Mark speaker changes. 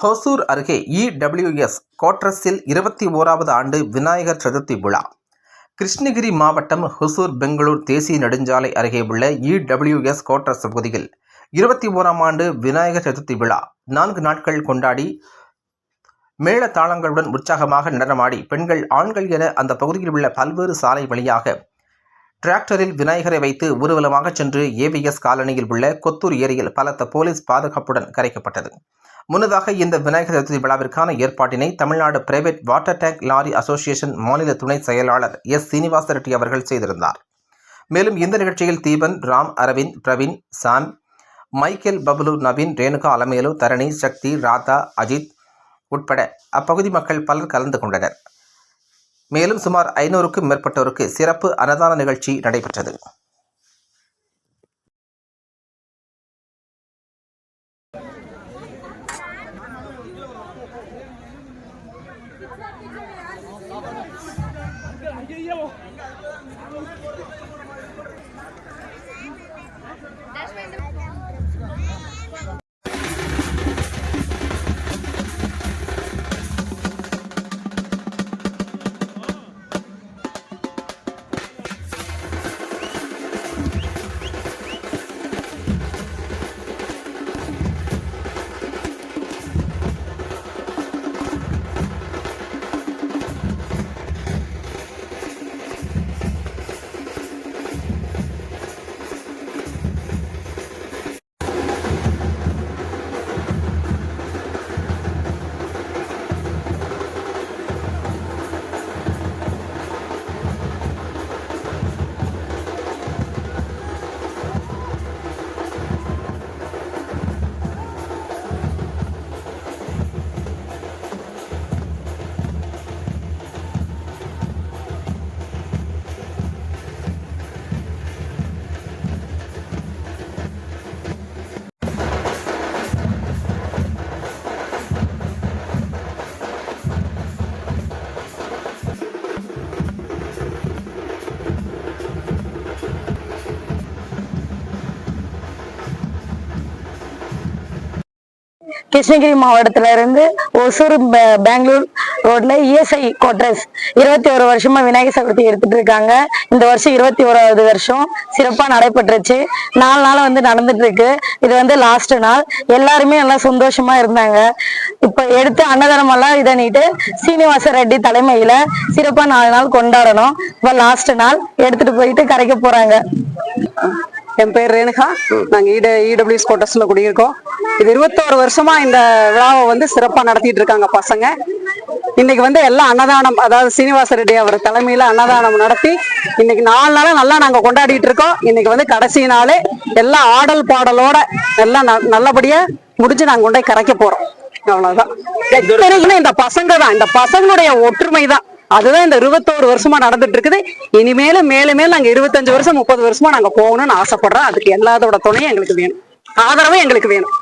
Speaker 1: ஹொசூர் அருகே இடபிள்யூஎஸ் கோட்ரஸில் இருபத்தி ஓராவது ஆண்டு விநாயகர் சதுர்த்தி விழா. கிருஷ்ணகிரி மாவட்டம் ஹொசூர் பெங்களூர் தேசிய நெடுஞ்சாலை அருகே உள்ள இடபிள்யூஎஸ் கோட்ரஸ் பகுதியில் இருபத்தி ஓராம் ஆண்டு விநாயகர் சதுர்த்தி விழா. நான்கு நாட்கள் கொண்டாடி மேள தாளங்களுடன் உற்சாகமாக நடனமாடி பெண்கள் ஆண்கள் என அந்த பகுதியில் உள்ள பல்வேறு சாலை வழியாக டிராக்டரில் விநாயகரை வைத்து ஊர்வலமாக சென்று ஏவிஎஸ் காலனியில் உள்ள கொத்தூர் ஏரியில் பலத்த போலீஸ் பாதுகாப்புடன் கரைக்கப்பட்டது. முன்னதாக இந்த விநாயகர் சதுர்த்தி விழாவிற்கான ஏற்பாட்டினை Tamil Nadu private water tank lorry association மாநில துணை செயலாளர் எஸ் சீனிவாச ரெட்டி அவர்கள் செய்திருந்தார். மேலும் இந்த நிகழ்ச்சியில் தீபன் ராம் அரவிந்த் பிரவீன் சாம் மைக்கேல் பபுலு நவீன் ரேணுகா அலமேலு தரணி சக்தி ராதா அஜித் உட்பட அப்பகுதி மக்கள் பலர் கலந்து கொண்டனர். மேலும் சுமார் ஐநூறுக்கும் மேற்பட்டோருக்கு சிறப்பு அன்னதான நிகழ்ச்சி நடைபெற்றது.
Speaker 2: ஐயோ கிருஷ்ணகிரி மாவட்டத்துல இருந்து ஒசூர் பெ- பெங்களூர் ரோட்ல இஎஸ்ஐ கோட்ரஸ் இருபத்தி ஒரு வருஷமா விநாயகர் சதுர்த்தி எடுத்துட்டு இருக்காங்க. இந்த வருஷம் இருபத்தி ஓராவது வருஷம். சிறப்பா நடைபெற்றுச்சு. நாலு நாள் வந்து நடந்துட்டு இருக்கு இது வந்து லாஸ்ட் நாள். எல்லாருமே நல்லா சந்தோஷமா இருந்தாங்க. இப்ப எடுத்து அன்னதானம் எல்லாம் இதனிட்டு சீனிவாச ரெட்டி தலைமையில சிறப்பா நாலு நாள் கொண்டாடணும். இப்ப லாஸ்ட் நாள் எடுத்துட்டு போயிட்டு கரைக்க போறாங்க.
Speaker 3: என் பேர் ரேணுகா. நாங்க இட இடபிள்யூஎஸ் கோட்டர்ஸ்ல குடியிருக்கோம். இது இருபத்தோரு வருஷமா இந்த விழாவை வந்து சிறப்பா நடத்திட்டு இருக்காங்க பசங்க. இன்னைக்கு வந்து எல்லாம் அன்னதானம் அதாவது சீனிவாச ரெட்டி அவர் தலைமையில அன்னதானம் நடத்தி இன்னைக்கு நாலு நாளா நல்லா நாங்க கொண்டாடிட்டு இருக்கோம். இன்னைக்கு வந்து கடைசி நாளே எல்லாம் ஆடல் பாடலோட எல்லாம் ந- நல்லபடியா முடிஞ்சு நாங்க கொண்டு போய் கரைக்க போறோம். அவ்வளவுதான். இந்த பசங்க தான் இந்த பசங்களுடைய ஒற்றுமை தான் அதுதான் இந்த இருபத்தோரு வருஷமா நடந்துட்டு இருக்குது. இனிமேலும் மேலும் மேலும் நாங்க இருபத்தஞ்சு வருஷம் முப்பது வருஷமா நாங்க போகணும்னு ஆசைப்படுறோம். அதுக்கு எல்லாத்தோட துணையும் எங்களுக்கு வேணும். ஆதரவும் எங்களுக்கு வேணும்.